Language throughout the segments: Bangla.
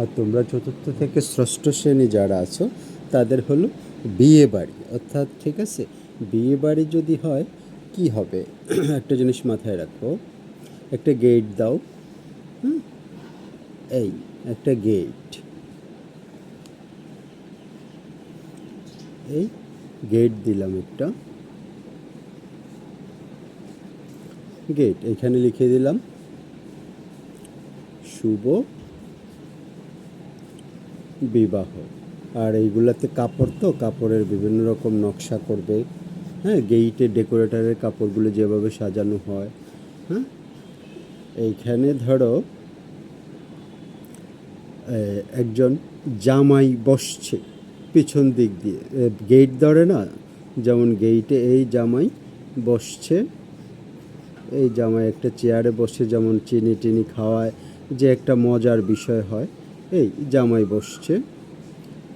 আর তোমরা চতুর্থ থেকে ষষ্ঠ শ্রেণি যারা আছো, তাদের হলো বিয়ে বাড়ি। অর্থাৎ ঠিক আছে, বিয়ে বাড়ি যদি হয়, কি হবে? একটা জিনিস মাথায় রাখো, একটা গেট দাও এই, একটা গেট এই গেট দিলাম একটা। গেট এখানে লিখে দিলাম, শুভ বিবাহ। আর এইগুলাতে কাপড় তো, কাপড়ের বিভিন্ন রকম নকশা করবে। হ্যাঁ গেইটে ডেকোরেটরের কাপড়গুলো যেভাবে সাজানো হয় হ্যাঁ? এইখানে ধরো একজন জামাই বসছে পিছন দিক দিয়ে। গেট ধরে না? যেমন গেইটে এই জামাই বসছে, এই জামাই একটা চেয়ারে বসে যেমন চিনি টিনি খাওয়ায়, যে একটা মজার বিষয় হয়। এই জামাই বসছে।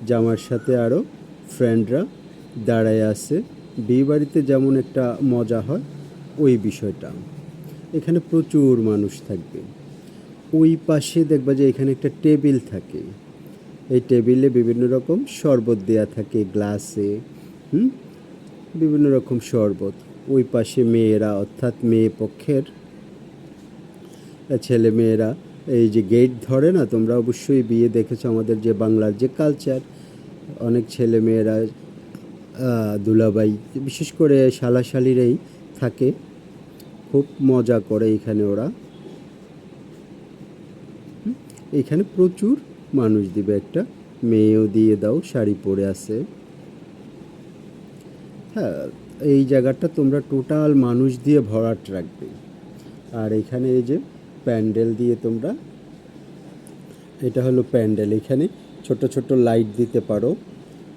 জামার সাথে আরও ফ্রেন্ডরা দাঁড়ায় আছে। বিয়ে বাড়িতে যেমন একটা মজা হয়, ওই বিষয়টা। এখানে প্রচুর মানুষ থাকবে। ওই পাশে দেখবা যে এখানে একটা টেবিল থাকে। এই টেবিলে বিভিন্ন রকম শরবত দেয়া থাকে গ্লাসে, হুম? বিভিন্ন রকম শরবত। ওই পাশে মেয়েরা, অর্থাৎ মেয়ে পক্ষের ছেলে মেয়েরা এই যে গেট ধরে না, তোমরা অবশ্যই বিয়ে দেখেছ আমাদের যে বাংলার যে কালচার অনেক ছেলে মেয়েরা দুলাবাই বিশেষ করে শালাশালিরাই থাকে। খুব মজা করে এখানে ওরা। এখানে প্রচুর মানুষ দিবে একটা। মেয়েও দিয়ে দাও, শাড়ি পরে আছে। হ্যাঁ এই জায়গাটা তোমরা টোটাল মানুষ দিয়ে ভরাট রাখবে। আর এখানে এই যে প্যান্ডেল দিয়ে তোমরা, এটা হলো প্যান্ডেল। এখানে ছোট ছোট লাইট দিতে পারো,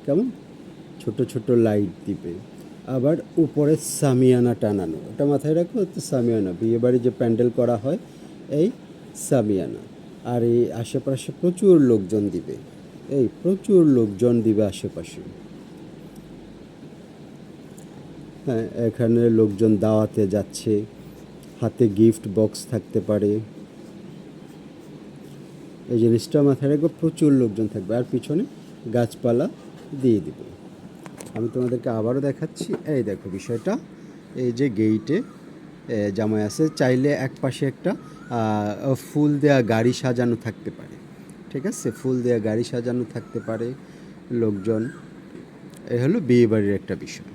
কেমন? ছোট ছোট লাইট দিবে। আবার উপরে সামিয়ানা টানানো, ওটা মাথায় রাখো তো সামিয়ানা। বিয়ে বাড়ি যে প্যান্ডেল করা হয়, এই সামিয়ানা। আর এই আশেপাশে প্রচুর লোকজন দিবে, এই প্রচুর লোকজন দিবে আশেপাশে। হ্যাঁ এখানে লোকজন দাওয়াতে যাচ্ছে হাতে গিফট বক্স থাকতে পারে। এই জিনিসটা মাথায় রাখব প্রচুর লোকজন থাকবে। আর পিছনে গাছপালা দিয়ে দিব। আমি তোমাদেরকে আবারও দেখাচ্ছি। এই দেখো বিষয়টা। এই যে গেইটে জামাই আছে। চাইলে এক পাশে একটা ফুল দেয়া গাড়ি সাজানো থাকতে পারে। ঠিক আছে? ফুল দেয়া গাড়ি সাজানো থাকতে পারে লোকজন। এই হলো বিয়ে বাড়ির একটা বিষয়।